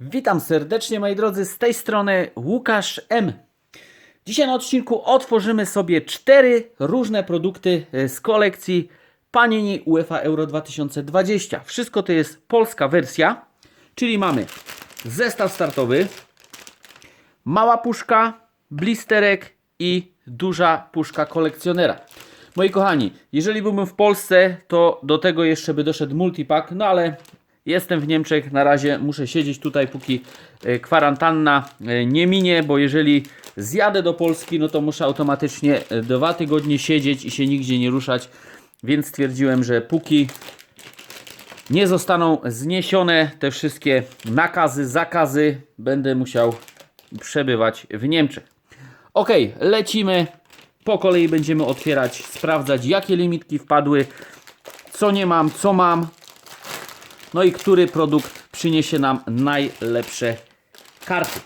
Witam serdecznie moi drodzy, z tej strony Łukasz M. Dzisiaj na odcinku otworzymy sobie cztery różne produkty e, z kolekcji Panini UEFA Euro 2020. Wszystko to jest polska wersja, czyli mamy zestaw startowy, mała puszka, blisterek i duża puszka kolekcjonera. Moi kochani, jeżeli byłbym w Polsce, to do tego jeszcze by doszedł multipack, no ale jestem w Niemczech, na razie muszę siedzieć tutaj, póki e, kwarantanna e, nie minie, bo jeżeli zjadę do Polski, no to muszę automatycznie e, dwa tygodnie siedzieć i się nigdzie nie ruszać, więc stwierdziłem, że póki nie zostaną zniesione te wszystkie nakazy, zakazy, będę musiał przebywać w Niemczech. Ok, lecimy. Po kolei będziemy otwierać, sprawdzać jakie limitki wpadły, co nie mam, co mam. No i który produkt przyniesie nam najlepsze karty.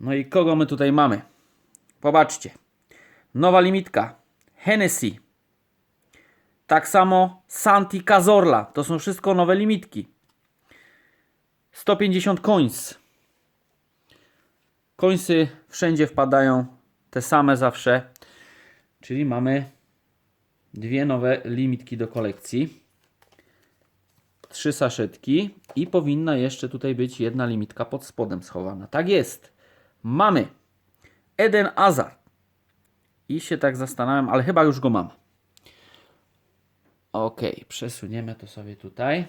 No i kogo my tutaj mamy? Popatrzcie. Nowa limitka. Hennessy. Tak samo Santi Cazorla. To są wszystko nowe limitki. 150 coins. Coinsy wszędzie wpadają te same zawsze. Czyli mamy dwie nowe limitki do kolekcji. Trzy saszetki i powinna jeszcze tutaj być jedna limitka pod spodem schowana. Tak jest. Mamy Eden Hazard. I się tak zastanawiam, ale chyba już go mam. Ok, przesuniemy to sobie tutaj.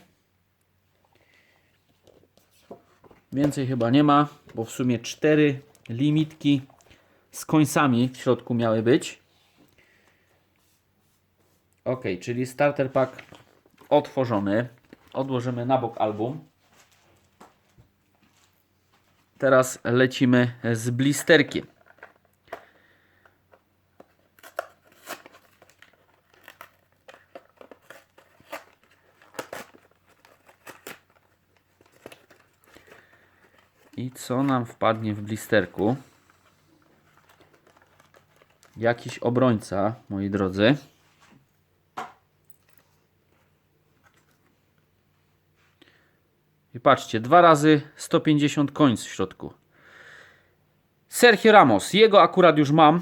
Więcej chyba nie ma, bo w sumie cztery limitki z końcami w środku miały być. Ok, czyli starter pack otworzony. Odłożymy na bok album. Teraz lecimy z blisterkiem. I co nam wpadnie w blisterku? Jakiś obrońca, moi drodzy. I patrzcie, dwa razy 150 coins w środku. Sergio Ramos, jego akurat już mam.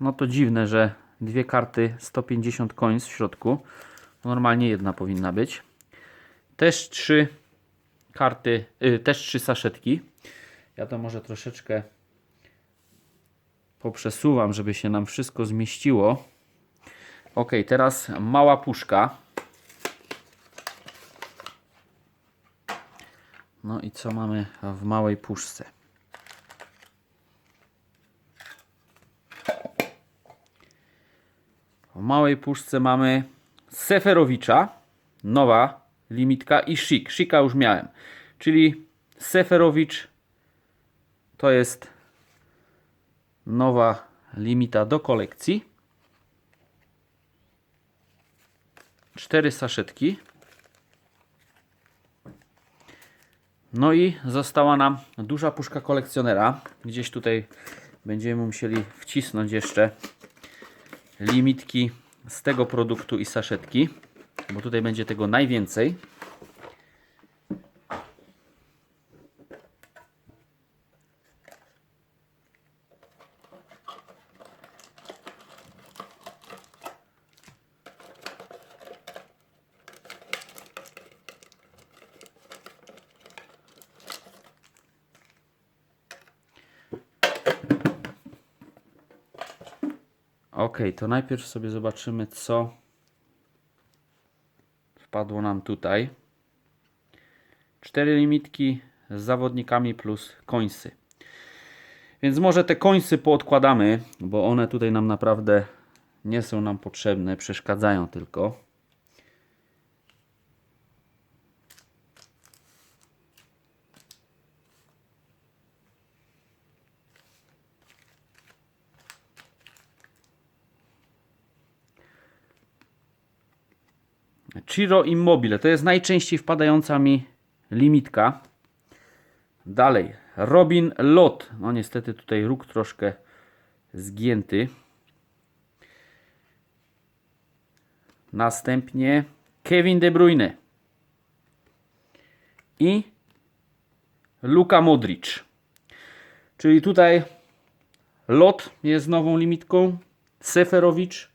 No to dziwne, że dwie karty 150 coins w środku. Normalnie jedna powinna być. Też trzy karty, y, też trzy saszetki. Ja to może troszeczkę poprzesuwam, żeby się nam wszystko zmieściło. Ok, teraz mała puszka. No i co mamy w małej puszce? W małej puszce mamy Seferowicza, nowa limitka i Szik. Shika już miałem. Czyli Seferowicz to jest nowa limita do kolekcji. Cztery saszetki. No i została nam duża puszka kolekcjonera. Gdzieś tutaj będziemy musieli wcisnąć jeszcze limitki z tego produktu i saszetki, bo tutaj będzie tego najwięcej. Ok, to najpierw sobie zobaczymy, co wpadło nam tutaj. Cztery limitki z zawodnikami plus końsy. Więc może te końsy poodkładamy, bo one tutaj nam naprawdę nie są nam potrzebne, przeszkadzają tylko. Ciro Immobile to jest najczęściej wpadająca mi limitka. Dalej, Robin Lot. No niestety tutaj róg troszkę zgięty. Następnie Kevin De Bruyne i Luka Modric. Czyli tutaj Lot jest nową limitką, Seferowicz,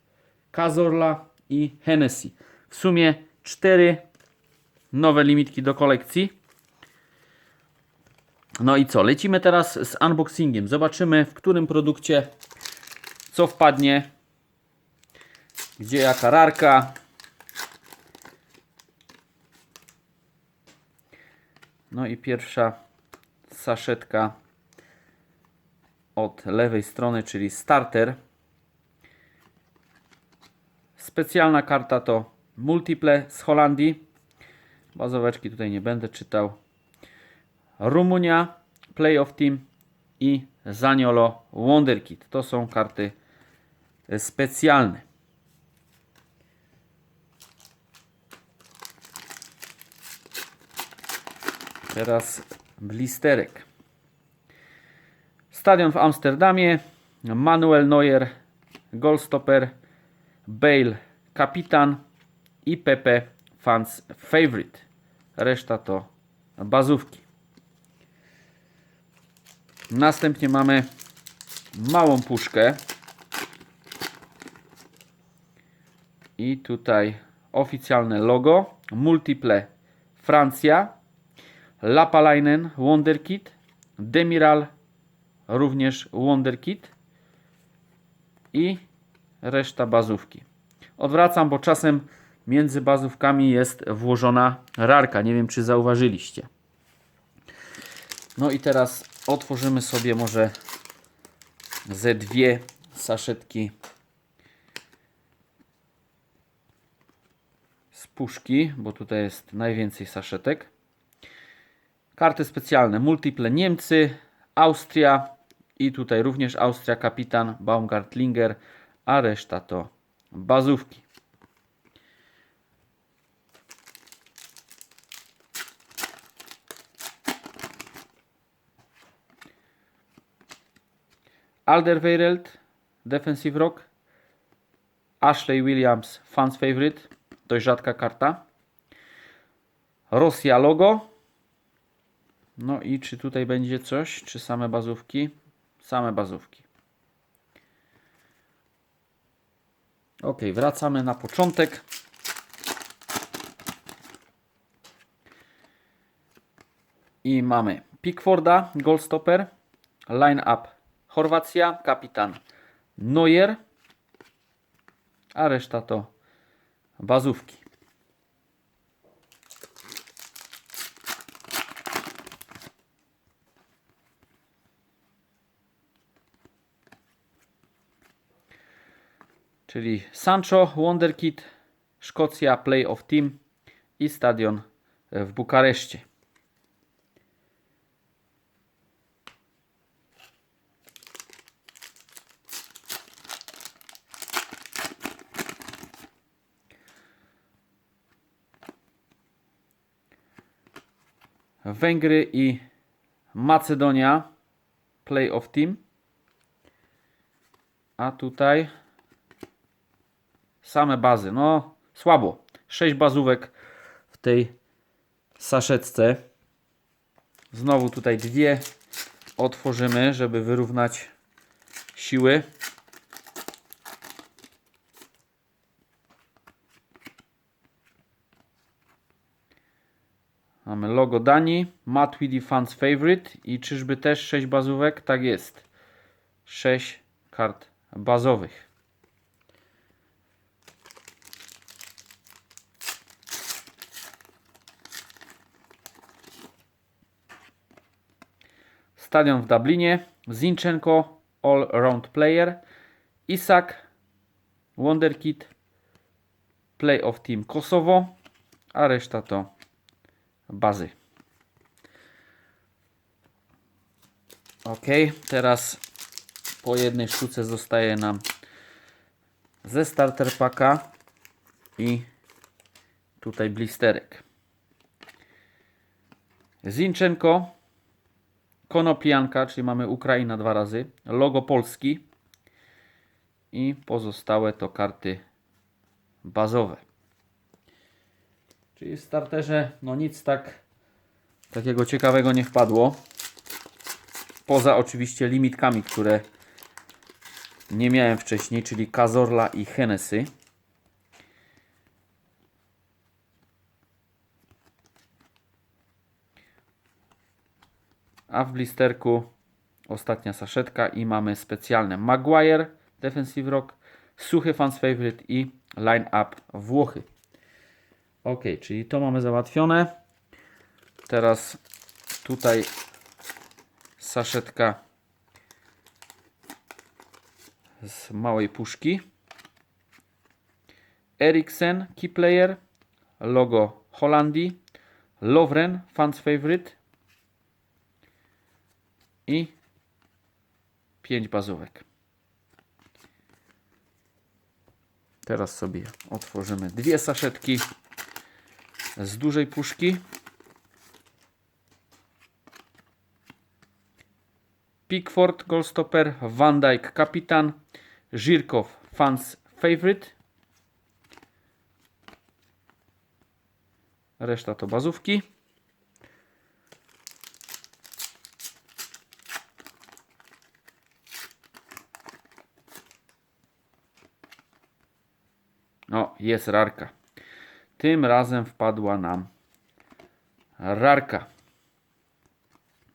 Kazorla i Hennessy. W sumie cztery nowe limitki do kolekcji. No i co? Lecimy teraz z unboxingiem. Zobaczymy w którym produkcie co wpadnie. Gdzie jaka rarka. No i pierwsza saszetka od lewej strony, czyli starter. Specjalna karta to Multiple z Holandii. Bazoweczki tutaj nie będę czytał. Rumunia, Playoff Team i Zaniolo Wonderkid. To są karty specjalne. Teraz blisterek. Stadion w Amsterdamie. Manuel Neuer, goalstopper. Bale, kapitan. I Pepe, fans favorite. Reszta to bazówki. Następnie mamy małą puszkę. I tutaj oficjalne logo. Multiple Francja. Lapalainen Wonderkid. Demiral również Wonderkid. I reszta bazówki. Odwracam, bo czasem między bazówkami jest włożona rarka. Nie wiem, czy zauważyliście. No i teraz otworzymy sobie może ze dwie saszetki z puszki, bo tutaj jest najwięcej saszetek. Karty specjalne, multiple Niemcy, Austria i tutaj również Austria, kapitan Baumgartlinger, a reszta to bazówki. Alderweireld, Defensive Rock. Ashley Williams, Fans Favorite. Dość rzadka karta. Rosja logo. No i czy tutaj będzie coś? Czy same bazówki? Same bazówki. Ok, wracamy na początek. I mamy Pickforda, Goalstopper, Line Up Chorwacja, kapitan Neuer, a reszta to bazówki. Czyli Sancho, Wonderkid, Szkocja, Play of Team i stadion w Bukareszcie. Węgry i Macedonia Play of Team. A tutaj same bazy. No, słabo. 6 bazówek w tej saszetce. Znowu tutaj dwie otworzymy, żeby wyrównać siły. Mamy logo Danii, Matt Tweedy Fans Favorite i czyżby też 6 bazówek? Tak jest. 6 kart bazowych. Stadion w Dublinie, Zinchenko All Round Player, Isak Wonderkid, Play of Team Kosowo, a reszta to bazy. Ok, teraz po jednej sztuce zostaje nam ze starter paka i tutaj blisterek. Zinchenko, Konoplianka, czyli mamy Ukraina dwa razy, logo Polski, i pozostałe to karty bazowe. Czyli w starterze no nic tak takiego ciekawego nie wpadło. Poza oczywiście limitkami, które nie miałem wcześniej, czyli Cazorla i Hennessy. A w blisterku ostatnia saszetka i mamy specjalne Maguire, Defensive Rock, Suchy Fans Favorite i Line Up Włochy. Ok, czyli to mamy załatwione. Teraz tutaj saszetka z małej puszki. Eriksen Key Player, logo Holandii, Lovren Fans Favorite i 5 bazówek. Teraz sobie otworzymy dwie saszetki z dużej puszki. Pickford Goalstopper, Van Dijk Kapitan, Żirkow Fans Favorite. Reszta to bazówki. O, jest rarka. Tym razem wpadła nam rarka.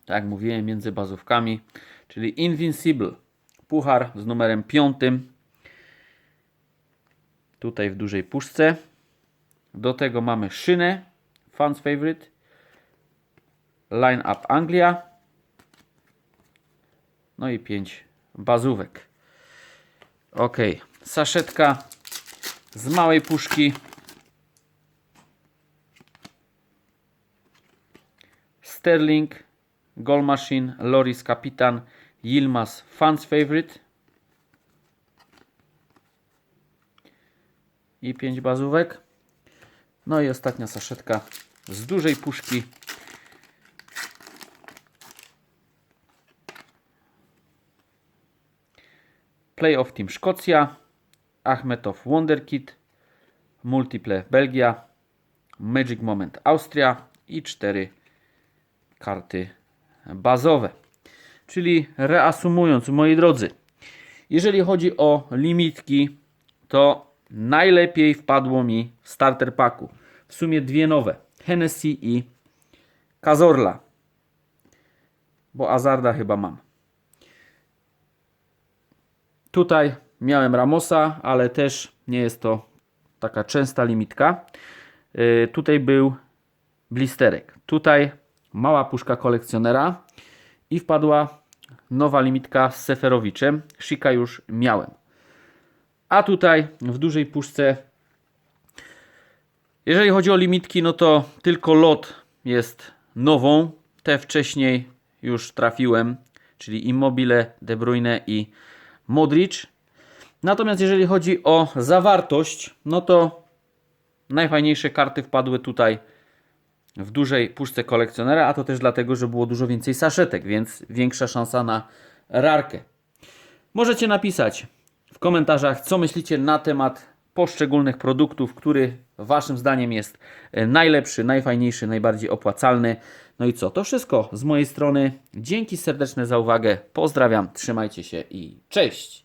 Tak jak mówiłem, między bazówkami, czyli Invincible. Puchar z numerem 5. Tutaj w dużej puszce. Do tego mamy szynę, fans favorite. Line Up Anglia. No i 5 bazówek. Ok, saszetka z małej puszki. Sterling, Goal Machine, Loris Kapitan, Yilmaz Fans Favorite. I 5 bazówek. No i ostatnia saszetka z dużej puszki. Playoff Team Szkocja, Achmetow Wonderkid, Multiple Belgia, Magic Moment Austria i cztery karty bazowe. Czyli reasumując, moi drodzy, jeżeli chodzi o limitki, to najlepiej wpadło mi w starter packu. W sumie dwie nowe: Hennessy i Cazorla. Bo Azarda chyba mam. Tutaj miałem Ramosa, ale też nie jest to taka częsta limitka. Yy, tutaj był blisterek. Tutaj mała puszka kolekcjonera i wpadła nowa limitka z Seferowiczem. Shika już miałem. A tutaj w dużej puszce, jeżeli chodzi o limitki, no to tylko lot jest nową. Te wcześniej już trafiłem, czyli Immobile, De Bruyne i Modric. Natomiast jeżeli chodzi o zawartość, no to najfajniejsze karty wpadły tutaj w dużej puszce kolekcjonera, a to też dlatego, że było dużo więcej saszetek, więc większa szansa na rarkę. Możecie napisać w komentarzach, co myślicie na temat poszczególnych produktów, który Waszym zdaniem jest e, najlepszy, najfajniejszy, najbardziej opłacalny. No i co? To wszystko z mojej strony. Dzięki serdeczne za uwagę. Pozdrawiam, trzymajcie się i cześć!